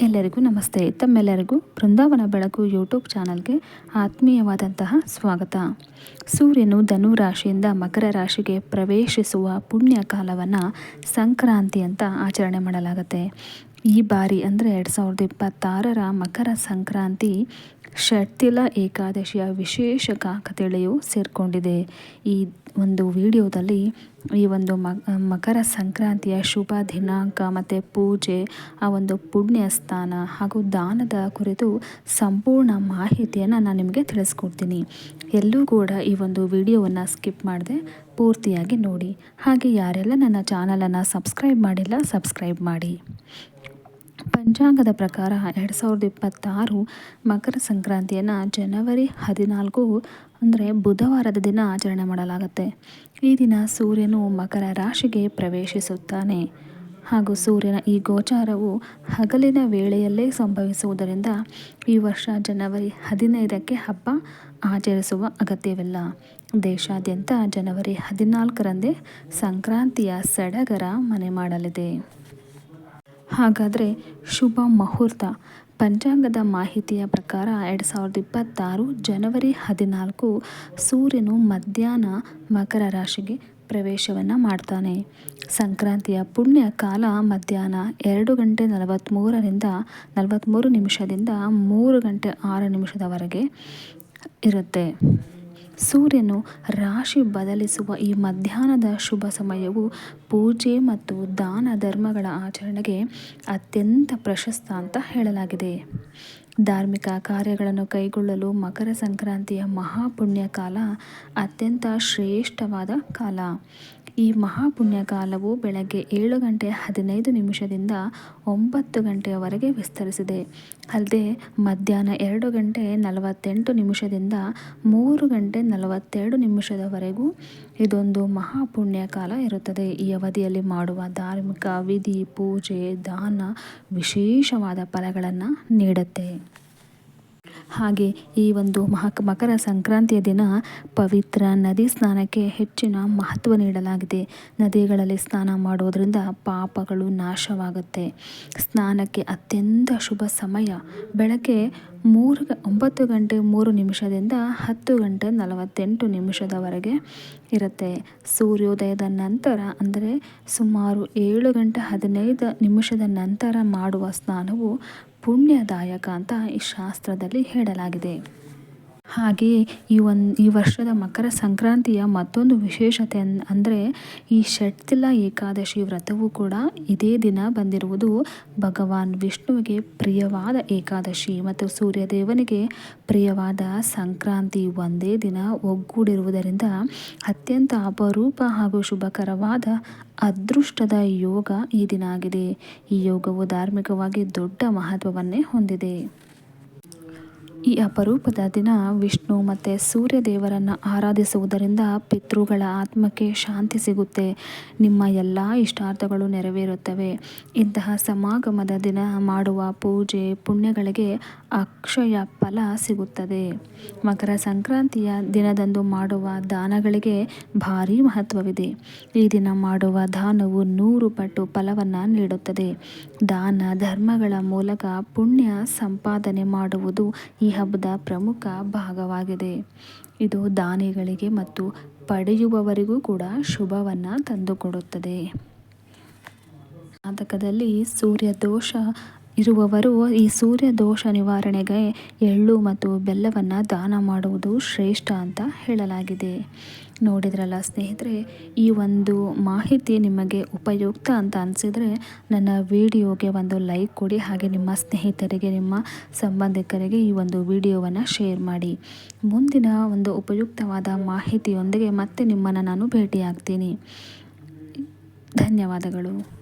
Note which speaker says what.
Speaker 1: ಎಲ್ಲರಿಗೂ ನಮಸ್ತೆ. ತಮ್ಮೆಲ್ಲರಿಗೂ ಬೃಂದಾವನ ಬೆಳಕು ಯೂಟ್ಯೂಬ್ ಚಾನಲ್ಗೆ ಆತ್ಮೀಯವಾದಂತಹ ಸ್ವಾಗತ. ಸೂರ್ಯನು ಧನು ರಾಶಿಯಿಂದ ಮಕರ ರಾಶಿಗೆ ಪ್ರವೇಶಿಸುವ ಪುಣ್ಯ ಕಾಲವನ್ನು ಸಂಕ್ರಾಂತಿ ಅಂತ ಆಚರಣೆ ಮಾಡಲಾಗುತ್ತೆ. ಈ ಬಾರಿ ಅಂದರೆ ಎರಡು ಸಾವಿರದ ಇಪ್ಪತ್ತಾರರ ಮಕರ ಸಂಕ್ರಾಂತಿ ಷಟ್ತಿಲ ಏಕಾದಶಿಯ ವಿಶೇಷ ಕಾಕತಿಳೆಯು ಸೇರಿಕೊಂಡಿದೆ. ಈ ಒಂದು ವಿಡಿಯೋದಲ್ಲಿ ಈ ಒಂದು ಮಕರ ಸಂಕ್ರಾಂತಿಯ ಶುಭ ದಿನಾಂಕ ಮತ್ತು ಪೂಜೆ, ಆ ಒಂದು ಪುಣ್ಯ ಸ್ಥಾನ ಹಾಗೂ ದಾನದ ಕುರಿತು ಸಂಪೂರ್ಣ ಮಾಹಿತಿಯನ್ನು ನಾನು ನಿಮಗೆ ತಿಳಿಸ್ಕೊಡ್ತೀನಿ. ಎಲ್ಲೂ ಕೂಡ ಈ ಒಂದು ವಿಡಿಯೋವನ್ನು ಸ್ಕಿಪ್ ಮಾಡದೆ ಪೂರ್ತಿಯಾಗಿ ನೋಡಿ. ಹಾಗೆ ಯಾರೆಲ್ಲ ನನ್ನ ಚಾನಲನ್ನು ಸಬ್ಸ್ಕ್ರೈಬ್ ಮಾಡಿಲ್ಲ ಸಬ್ಸ್ಕ್ರೈಬ್ ಮಾಡಿ. ಪಂಚಾಂಗದ ಪ್ರಕಾರ ಎರಡು ಸಾವಿರದ ಇಪ್ಪತ್ತಾರು ಮಕರ ಸಂಕ್ರಾಂತಿಯನ್ನು ಜನವರಿ ಹದಿನಾಲ್ಕು ಅಂದರೆ ಬುಧವಾರದ ದಿನ ಆಚರಣೆ ಮಾಡಲಾಗುತ್ತೆ. ಈ ದಿನ ಸೂರ್ಯನು ಮಕರ ರಾಶಿಗೆ ಪ್ರವೇಶಿಸುತ್ತಾನೆ. ಹಾಗೂ ಸೂರ್ಯನ ಈ ಗೋಚಾರವು ಹಗಲಿನ ವೇಳೆಯಲ್ಲೇ ಸಂಭವಿಸುವುದರಿಂದ ಈ ವರ್ಷ ಜನವರಿ ಹದಿನೈದಕ್ಕೆ ಹಬ್ಬ ಆಚರಿಸುವ ಅಗತ್ಯವಿಲ್ಲ. ದೇಶಾದ್ಯಂತ ಜನವರಿ ಹದಿನಾಲ್ಕರಂದೇ ಸಂಕ್ರಾಂತಿಯ ಸಡಗರ ಮನೆ ಮಾಡಲಿದೆ. ಹಾಗಾದರೆ ಶುಭ ಮುಹೂರ್ತ. ಪಂಚಾಂಗದ ಮಾಹಿತಿಯ ಪ್ರಕಾರ ಎರಡು ಸಾವಿರದ ಇಪ್ಪತ್ತಾರು ಜನವರಿ ಹದಿನಾಲ್ಕು ಸೂರ್ಯನು ಮಧ್ಯಾಹ್ನ ಮಕರ ರಾಶಿಗೆ ಪ್ರವೇಶವನ್ನು ಮಾಡ್ತಾನೆ. ಸಂಕ್ರಾಂತಿಯ ಪುಣ್ಯ ಕಾಲ ಮಧ್ಯಾಹ್ನ ಎರಡು ಗಂಟೆ ನಲವತ್ತ್ಮೂರರಿಂದ ನಲವತ್ತ್ಮೂರು ನಿಮಿಷದಿಂದ ಮೂರು ಗಂಟೆ ಆರು ನಿಮಿಷದವರೆಗೆ ಇರುತ್ತೆ. ಸೂರ್ಯನು ರಾಶಿ ಬದಲಿಸುವ ಈ ಮಧ್ಯಾಹ್ನದ ಶುಭ ಸಮಯವು ಪೂಜೆ ಮತ್ತು ದಾನ ಧರ್ಮಗಳ ಆಚರಣೆಗೆ ಅತ್ಯಂತ ಪ್ರಶಸ್ತ ಅಂತ ಹೇಳಲಾಗಿದೆ. ಧಾರ್ಮಿಕ ಕಾರ್ಯಗಳನ್ನು ಕೈಗೊಳ್ಳಲು ಮಕರ ಸಂಕ್ರಾಂತಿಯ ಮಹಾಪುಣ್ಯ ಕಾಲ ಅತ್ಯಂತ ಶ್ರೇಷ್ಠವಾದ ಕಾಲ. ಈ ಮಹಾಪುಣ್ಯ ಕಾಲವು ಬೆಳಗ್ಗೆ ಏಳು ಗಂಟೆ ಹದಿನೈದು ನಿಮಿಷದಿಂದ ಒಂಬತ್ತು ಗಂಟೆಯವರೆಗೆ ವಿಸ್ತರಿಸಿದೆ. ಅಲ್ಲದೆ ಮಧ್ಯಾಹ್ನ ಎರಡು ಗಂಟೆ ನಲವತ್ತೆಂಟು ನಿಮಿಷದಿಂದ ಮೂರು ಗಂಟೆ ನಲವತ್ತೆರಡು ನಿಮಿಷದವರೆಗೂ ಇದೊಂದು ಮಹಾಪುಣ್ಯ ಕಾಲ ಇರುತ್ತದೆ. ಈ ಅವಧಿಯಲ್ಲಿ ಮಾಡುವ ಧಾರ್ಮಿಕ ವಿಧಿ, ಪೂಜೆ, ದಾನ ವಿಶೇಷವಾದ ಫಲಗಳನ್ನು ನೀಡುತ್ತೆ. ಹಾಗೆ ಈ ಒಂದು ಮಹಕ ಮಕರ ಸಂಕ್ರಾಂತಿಯ ದಿನ ಪವಿತ್ರ ನದಿ ಸ್ನಾನಕ್ಕೆ ಹೆಚ್ಚಿನ ಮಹತ್ವ ನೀಡಲಾಗಿದೆ. ನದಿಗಳಲ್ಲಿ ಸ್ನಾನ ಮಾಡೋದರಿಂದ ಪಾಪಗಳು ನಾಶವಾಗುತ್ತೆ. ಸ್ನಾನಕ್ಕೆ ಅತ್ಯಂತ ಶುಭ ಸಮಯ. ಬೆಳಗ್ಗೆ ಮೂರು ಒಂಬತ್ತು ಗಂಟೆ ಮೂರು ನಿಮಿಷದಿಂದ ಹತ್ತು ಗಂಟೆ ನಲವತ್ತೆಂಟು ನಿಮಿಷದವರೆಗೆ ಇರುತ್ತೆ. ಸೂರ್ಯೋದಯದ ನಂತರ ಅಂದರೆ ಸುಮಾರು ಏಳು ಗಂಟೆ ಹದಿನೈದು ನಿಮಿಷದ ನಂತರ ಮಾಡುವ ಸ್ನಾನವು ಪುಣ್ಯದಾಯಕ ಅಂತ ಈ ಶಾಸ್ತ್ರದಲ್ಲಿ ಹೇಳಲಾಗಿದೆ. ಹಾಗೆಯೇ ಈ ಒಂದು, ಈ ವರ್ಷದ ಮಕರ ಸಂಕ್ರಾಂತಿಯ ಮತ್ತೊಂದು ವಿಶೇಷತೆ ಅಂದರೆ ಈ ಷಟ್ತಿಲ ಏಕಾದಶಿ ವ್ರತವು ಕೂಡ ಇದೇ ದಿನ ಬಂದಿರುವುದು ಭಗವಾನ್ ವಿಷ್ಣುವಿಗೆ ಪ್ರಿಯವಾದ ಏಕಾದಶಿ ಮತ್ತು ಸೂರ್ಯದೇವನಿಗೆ ಪ್ರಿಯವಾದ ಸಂಕ್ರಾಂತಿ ಒಂದೇ ದಿನ ಒಗ್ಗೂಡಿರುವುದರಿಂದ ಅತ್ಯಂತ ಅಪರೂಪ ಹಾಗೂ ಶುಭಕರವಾದ ಅದೃಷ್ಟದ ಯೋಗ ಈ ದಿನ ಆಗಿದೆ. ಈ ಯೋಗವು ಧಾರ್ಮಿಕವಾಗಿ ದೊಡ್ಡ ಮಹತ್ವವನ್ನೇ ಹೊಂದಿದೆ. ಈ ಅಪರೂಪದ ದಿನ ವಿಷ್ಣು ಮತ್ತು ಸೂರ್ಯ ದೇವರನ್ನು ಆರಾಧಿಸುವುದರಿಂದ ಪಿತೃಗಳ ಆತ್ಮಕ್ಕೆ ಶಾಂತಿ ಸಿಗುತ್ತೆ. ನಿಮ್ಮ ಎಲ್ಲ ಇಷ್ಟಾರ್ಥಗಳು ನೆರವೇರುತ್ತವೆ. ಇಂತಹ ಸಮಾಗಮದ ದಿನ ಮಾಡುವ ಪೂಜೆ ಪುಣ್ಯಗಳಿಗೆ ಅಕ್ಷಯ ಫಲ ಸಿಗುತ್ತದೆ. ಮಕರ ಸಂಕ್ರಾಂತಿಯ ದಿನದಂದು ಮಾಡುವ ದಾನಗಳಿಗೆ ಭಾರಿ ಮಹತ್ವವಿದೆ. ಈ ದಿನ ಮಾಡುವ ದಾನವು ನೂರು ಪಟ್ಟು ಫಲವನ್ನು ನೀಡುತ್ತದೆ. ದಾನ ಧರ್ಮಗಳ ಮೂಲಕ ಪುಣ್ಯ ಸಂಪಾದನೆ ಮಾಡುವುದು ಈ ಹಬ್ಬದ ಪ್ರಮುಖ ಭಾಗವಾಗಿದೆ. ಇದು ದಾನಿಗಳಿಗೆ ಮತ್ತು ಪಡೆಯುವವರಿಗೂ ಕೂಡ ಶುಭವನ್ನು ತಂದುಕೊಡುತ್ತದೆ. ಜಾತಕದಲ್ಲಿ ಸೂರ್ಯ ದೋಷ ಇರುವವರು ಈ ಸೂರ್ಯ ದೋಷ ನಿವಾರಣೆಗೆ ಎಳ್ಳು ಮತ್ತು ಬೆಲ್ಲವನ್ನು ದಾನ ಮಾಡುವುದು ಶ್ರೇಷ್ಠ ಅಂತ ಹೇಳಲಾಗಿದೆ. ನೋಡಿದ್ರಲ್ಲ ಸ್ನೇಹಿತರೆ, ಈ ಒಂದು ಮಾಹಿತಿ ನಿಮಗೆ ಉಪಯುಕ್ತ ಅಂತ ಅನಿಸಿದರೆ ನನ್ನ ವಿಡಿಯೋಗೆ ಒಂದು ಲೈಕ್ ಕೊಡಿ, ಹಾಗೆ ನಿಮ್ಮ ಸ್ನೇಹಿತರಿಗೆ, ನಿಮ್ಮ ಸಂಬಂಧಿಕರಿಗೆ ಈ ಒಂದು ವಿಡಿಯೋವನ್ನು ಶೇರ್ ಮಾಡಿ. ಮುಂದಿನ ಒಂದು ಉಪಯುಕ್ತವಾದ ಮಾಹಿತಿಯೊಂದಿಗೆ ಮತ್ತೆ ನಿಮ್ಮನ್ನು ನಾನು ಭೇಟಿಯಾಗ್ತೀನಿ. ಧನ್ಯವಾದಗಳು.